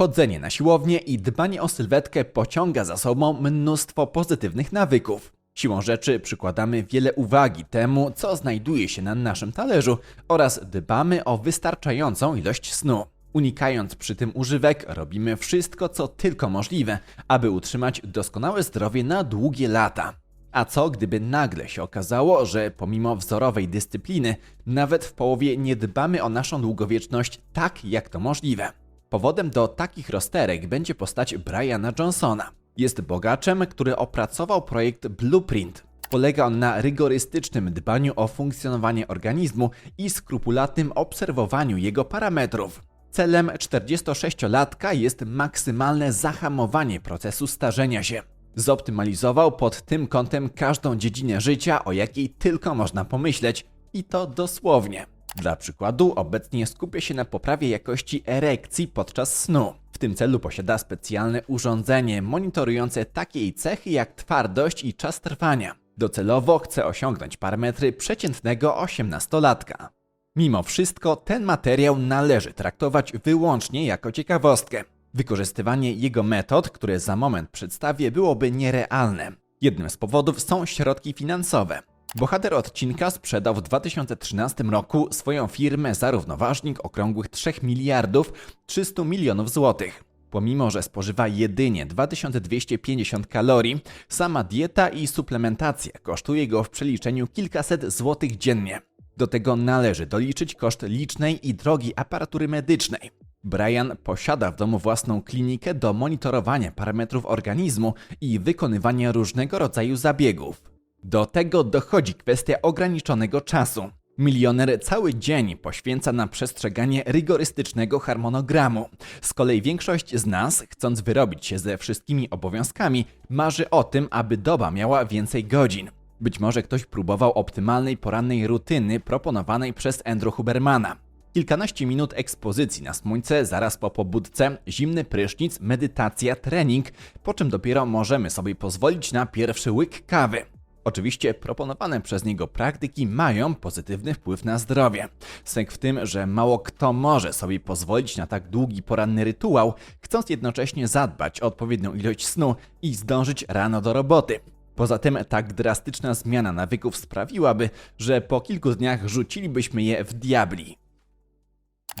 Chodzenie na siłownię i dbanie o sylwetkę pociąga za sobą mnóstwo pozytywnych nawyków. Siłą rzeczy przykładamy wiele uwagi temu, co znajduje się na naszym talerzu oraz dbamy o wystarczającą ilość snu. Unikając przy tym używek, robimy wszystko, co tylko możliwe, aby utrzymać doskonałe zdrowie na długie lata. A co gdyby nagle się okazało, że pomimo wzorowej dyscypliny, nawet w połowie nie dbamy o naszą długowieczność tak, jak to możliwe? Powodem do takich rozterek będzie postać Briana Johnsona. Jest bogaczem, który opracował projekt Blueprint. Polega on na rygorystycznym dbaniu o funkcjonowanie organizmu i skrupulatnym obserwowaniu jego parametrów. Celem 46-latka jest maksymalne zahamowanie procesu starzenia się. Zoptymalizował pod tym kątem każdą dziedzinę życia, o jakiej tylko można pomyśleć, i to dosłownie. Dla przykładu, obecnie skupia się na poprawie jakości erekcji podczas snu. W tym celu posiada specjalne urządzenie monitorujące takie cechy jak twardość i czas trwania. Docelowo chce osiągnąć parametry przeciętnego 18-latka. Mimo wszystko ten materiał należy traktować wyłącznie jako ciekawostkę. Wykorzystywanie jego metod, które za moment przedstawię, byłoby nierealne. Jednym z powodów są środki finansowe. Bohater odcinka sprzedał w 2013 roku swoją firmę za równoważnik okrągłych 3 miliardów 300 milionów złotych. Pomimo, że spożywa jedynie 2250 kalorii, sama dieta i suplementacja kosztuje go w przeliczeniu kilkaset złotych dziennie. Do tego należy doliczyć koszt licznej i drogiej aparatury medycznej. Brian posiada w domu własną klinikę do monitorowania parametrów organizmu i wykonywania różnego rodzaju zabiegów. Do tego dochodzi kwestia ograniczonego czasu. Milioner cały dzień poświęca na przestrzeganie rygorystycznego harmonogramu. Z kolei większość z nas, chcąc wyrobić się ze wszystkimi obowiązkami, marzy o tym, aby doba miała więcej godzin. Być może ktoś próbował optymalnej porannej rutyny proponowanej przez Andrew Hubermana. Kilkanaście minut ekspozycji na słońce zaraz po pobudce, zimny prysznic, medytacja, trening, po czym dopiero możemy sobie pozwolić na pierwszy łyk kawy. Oczywiście proponowane przez niego praktyki mają pozytywny wpływ na zdrowie. Sęk w tym, że mało kto może sobie pozwolić na tak długi poranny rytuał, chcąc jednocześnie zadbać o odpowiednią ilość snu i zdążyć rano do roboty. Poza tym tak drastyczna zmiana nawyków sprawiłaby, że po kilku dniach rzucilibyśmy je w diabli.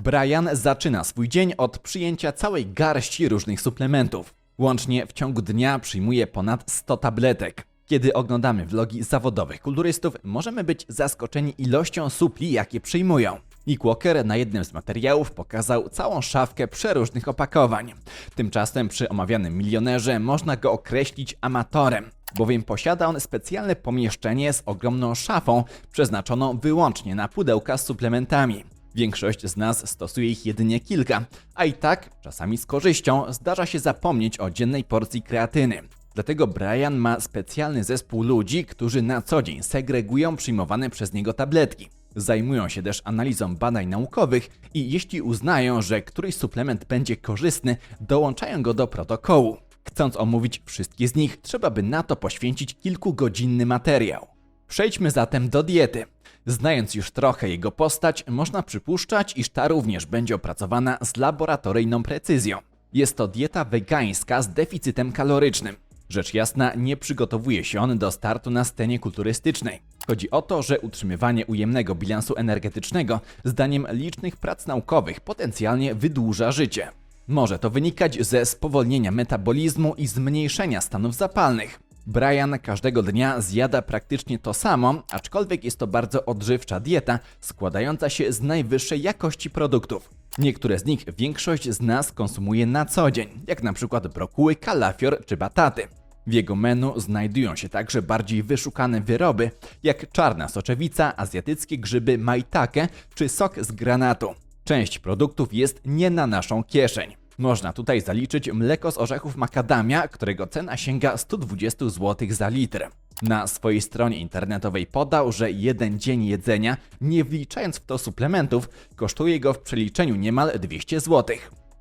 Brian zaczyna swój dzień od przyjęcia całej garści różnych suplementów. Łącznie w ciągu dnia przyjmuje ponad 100 tabletek. Kiedy oglądamy vlogi zawodowych kulturystów, możemy być zaskoczeni ilością supli, jakie przyjmują. Nick Walker na jednym z materiałów pokazał całą szafkę przeróżnych opakowań. Tymczasem przy omawianym milionerze można go określić amatorem, bowiem posiada on specjalne pomieszczenie z ogromną szafą przeznaczoną wyłącznie na pudełka z suplementami. Większość z nas stosuje ich jedynie kilka, a i tak, czasami z korzyścią, zdarza się zapomnieć o dziennej porcji kreatyny. Dlatego Brian ma specjalny zespół ludzi, którzy na co dzień segregują przyjmowane przez niego tabletki. Zajmują się też analizą badań naukowych i jeśli uznają, że któryś suplement będzie korzystny, dołączają go do protokołu. Chcąc omówić wszystkie z nich, trzeba by na to poświęcić kilkugodzinny materiał. Przejdźmy zatem do diety. Znając już trochę jego postać, można przypuszczać, iż ta również będzie opracowana z laboratoryjną precyzją. Jest to dieta wegańska z deficytem kalorycznym. Rzecz jasna, nie przygotowuje się on do startu na scenie kulturystycznej. Chodzi o to, że utrzymywanie ujemnego bilansu energetycznego, zdaniem licznych prac naukowych, potencjalnie wydłuża życie. Może to wynikać ze spowolnienia metabolizmu i zmniejszenia stanów zapalnych. Brian każdego dnia zjada praktycznie to samo, aczkolwiek jest to bardzo odżywcza dieta, składająca się z najwyższej jakości produktów. Niektóre z nich większość z nas konsumuje na co dzień, jak na przykład brokuły, kalafior czy bataty. W jego menu znajdują się także bardziej wyszukane wyroby, jak czarna soczewica, azjatyckie grzyby maitake czy sok z granatu. Część produktów jest nie na naszą kieszeń. Można tutaj zaliczyć mleko z orzechów makadamia, którego cena sięga 120 zł za litr. Na swojej stronie internetowej podał, że jeden dzień jedzenia, nie wliczając w to suplementów, kosztuje go w przeliczeniu niemal 200 zł.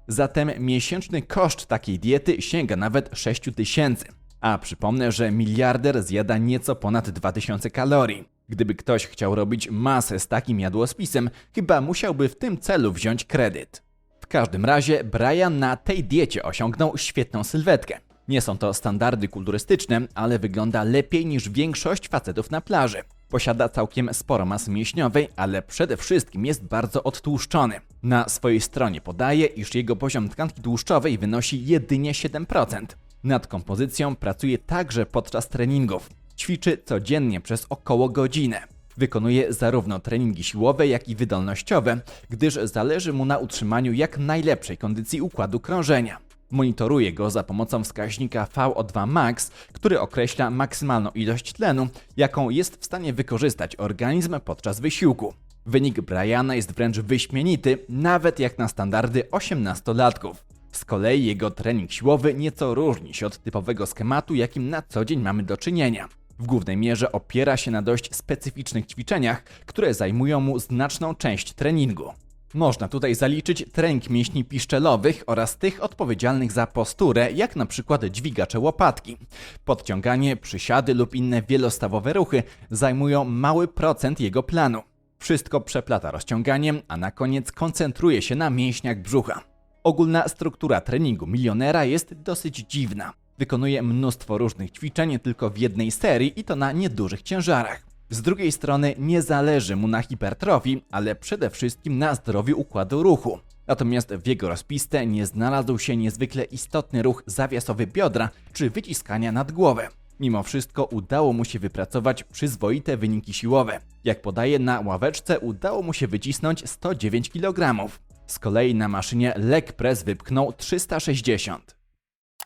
Zatem miesięczny koszt takiej diety sięga nawet 6000. tysięcy. A przypomnę, że miliarder zjada nieco ponad 2000 kalorii. Gdyby ktoś chciał robić masę z takim jadłospisem, chyba musiałby w tym celu wziąć kredyt każdym razie Brian na tej diecie osiągnął świetną sylwetkę. Nie są to standardy kulturystyczne, ale wygląda lepiej niż większość facetów na plaży. Posiada całkiem sporo masy mięśniowej, ale przede wszystkim jest bardzo odtłuszczony. Na swojej stronie podaje, iż jego poziom tkanki tłuszczowej wynosi jedynie 7%. Nad kompozycją pracuje także podczas treningów. Ćwiczy codziennie przez około godzinę. Wykonuje zarówno treningi siłowe, jak i wydolnościowe, gdyż zależy mu na utrzymaniu jak najlepszej kondycji układu krążenia. Monitoruje go za pomocą wskaźnika VO2 max, który określa maksymalną ilość tlenu, jaką jest w stanie wykorzystać organizm podczas wysiłku. Wynik Briana jest wręcz wyśmienity, nawet jak na standardy 18-latków. Z kolei jego trening siłowy nieco różni się od typowego schematu, jakim na co dzień mamy do czynienia. W głównej mierze opiera się na dość specyficznych ćwiczeniach, które zajmują mu znaczną część treningu. Można tutaj zaliczyć trening mięśni piszczelowych oraz tych odpowiedzialnych za posturę, jak na przykład dźwigacze łopatki. Podciąganie, przysiady lub inne wielostawowe ruchy zajmują mały procent jego planu. Wszystko przeplata rozciąganiem, a na koniec koncentruje się na mięśniach brzucha. Ogólna struktura treningu milionera jest dosyć dziwna. Wykonuje mnóstwo różnych ćwiczeń tylko w jednej serii i to na niedużych ciężarach. Z drugiej strony nie zależy mu na hipertrofii, ale przede wszystkim na zdrowiu układu ruchu. Natomiast w jego rozpiste nie znalazł się niezwykle istotny ruch zawiasowy biodra czy wyciskania nad głowę. Mimo wszystko udało mu się wypracować przyzwoite wyniki siłowe. Jak podaje na ławeczce, udało mu się wycisnąć 109 kg. Z kolei na maszynie leg press wypchnął 360.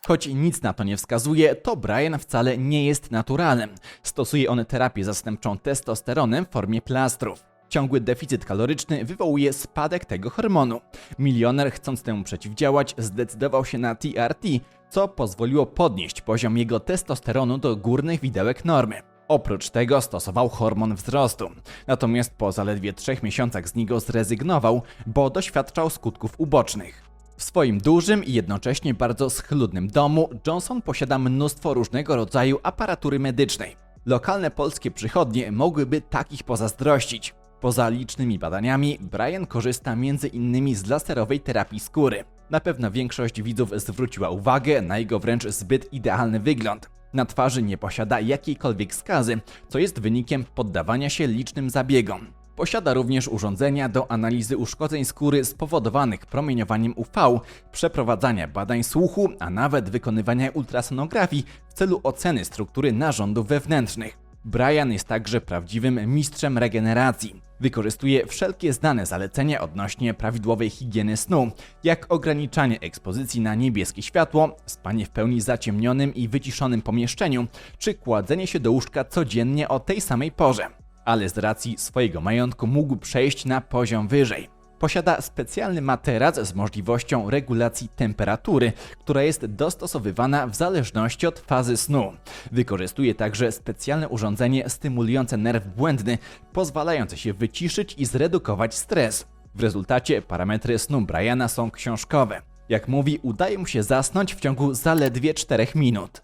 Choć nic na to nie wskazuje, to Brian wcale nie jest naturalnym. Stosuje on terapię zastępczą testosteronem w formie plastrów. Ciągły deficyt kaloryczny wywołuje spadek tego hormonu. Milioner, chcąc temu przeciwdziałać, zdecydował się na TRT, co pozwoliło podnieść poziom jego testosteronu do górnych widełek normy. Oprócz tego stosował hormon wzrostu. Natomiast po zaledwie trzech miesiącach z niego zrezygnował, bo doświadczał skutków ubocznych. W swoim dużym i jednocześnie bardzo schludnym domu Johnson posiada mnóstwo różnego rodzaju aparatury medycznej. Lokalne polskie przychodnie mogłyby takich pozazdrościć. Poza licznymi badaniami, Brian korzysta m.in. z laserowej terapii skóry. Na pewno większość widzów zwróciła uwagę na jego wręcz zbyt idealny wygląd. Na twarzy nie posiada jakiejkolwiek skazy, co jest wynikiem poddawania się licznym zabiegom. Posiada również urządzenia do analizy uszkodzeń skóry spowodowanych promieniowaniem UV, przeprowadzania badań słuchu, a nawet wykonywania ultrasonografii w celu oceny struktury narządów wewnętrznych. Brian jest także prawdziwym mistrzem regeneracji. Wykorzystuje wszelkie znane zalecenia odnośnie prawidłowej higieny snu, jak ograniczanie ekspozycji na niebieskie światło, spanie w pełni zaciemnionym i wyciszonym pomieszczeniu, czy kładzenie się do łóżka codziennie o tej samej porze ale z racji swojego majątku mógł przejść na poziom wyżej. Posiada specjalny materac z możliwością regulacji temperatury, która jest dostosowywana w zależności od fazy snu. Wykorzystuje także specjalne urządzenie stymulujące nerw błędny, pozwalające się wyciszyć i zredukować stres. W rezultacie parametry snu Briana są książkowe. Jak mówi, udaje mu się zasnąć w ciągu zaledwie 4 minut.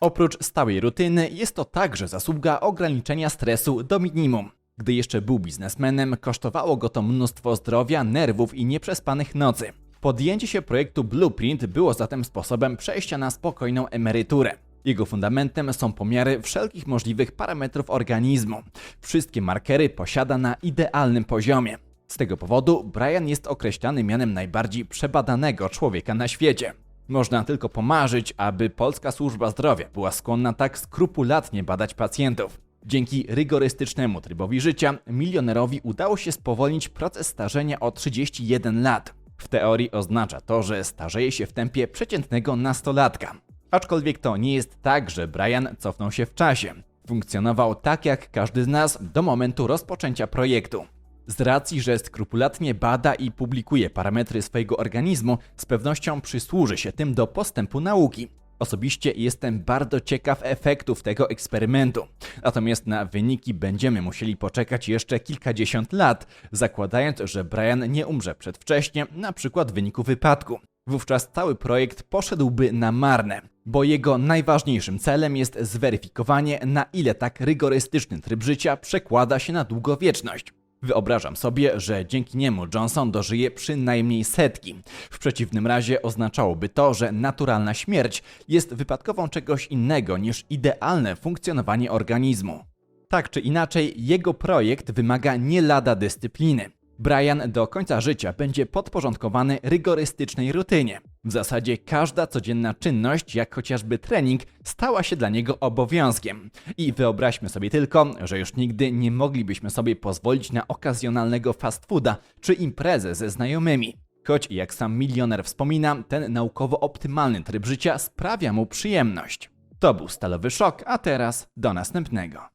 Oprócz stałej rutyny jest to także zasługa ograniczenia stresu do minimum. Gdy jeszcze był biznesmenem, kosztowało go to mnóstwo zdrowia, nerwów i nieprzespanych nocy. Podjęcie się projektu Blueprint było zatem sposobem przejścia na spokojną emeryturę. Jego fundamentem są pomiary wszelkich możliwych parametrów organizmu. Wszystkie markery posiada na idealnym poziomie. Z tego powodu Brian jest określany mianem najbardziej przebadanego człowieka na świecie. Można tylko pomarzyć, aby polska służba zdrowia była skłonna tak skrupulatnie badać pacjentów. Dzięki rygorystycznemu trybowi życia milionerowi udało się spowolnić proces starzenia o 31 lat. W teorii oznacza to, że starzeje się w tempie przeciętnego nastolatka. Aczkolwiek to nie jest tak, że Brian cofnął się w czasie. Funkcjonował tak jak każdy z nas do momentu rozpoczęcia projektu. Z racji, że skrupulatnie bada i publikuje parametry swojego organizmu, z pewnością przysłuży się tym do postępu nauki. Osobiście jestem bardzo ciekaw efektów tego eksperymentu. Natomiast na wyniki będziemy musieli poczekać jeszcze kilkadziesiąt lat, zakładając, że Brian nie umrze przedwcześnie, na przykład w wyniku wypadku. Wówczas cały projekt poszedłby na marne, bo jego najważniejszym celem jest zweryfikowanie, na ile tak rygorystyczny tryb życia przekłada się na długowieczność. Wyobrażam sobie, że dzięki niemu Johnson dożyje przynajmniej setki. W przeciwnym razie oznaczałoby to, że naturalna śmierć jest wypadkową czegoś innego niż idealne funkcjonowanie organizmu. Tak czy inaczej, jego projekt wymaga nie lada dyscypliny. Brian do końca życia będzie podporządkowany rygorystycznej rutynie. W zasadzie każda codzienna czynność, jak chociażby trening, stała się dla niego obowiązkiem. I wyobraźmy sobie tylko, że już nigdy nie moglibyśmy sobie pozwolić na okazjonalnego fast fooda czy imprezę ze znajomymi. Choć, jak sam milioner wspomina, ten naukowo optymalny tryb życia sprawia mu przyjemność. To był stalowy szok, a teraz do następnego.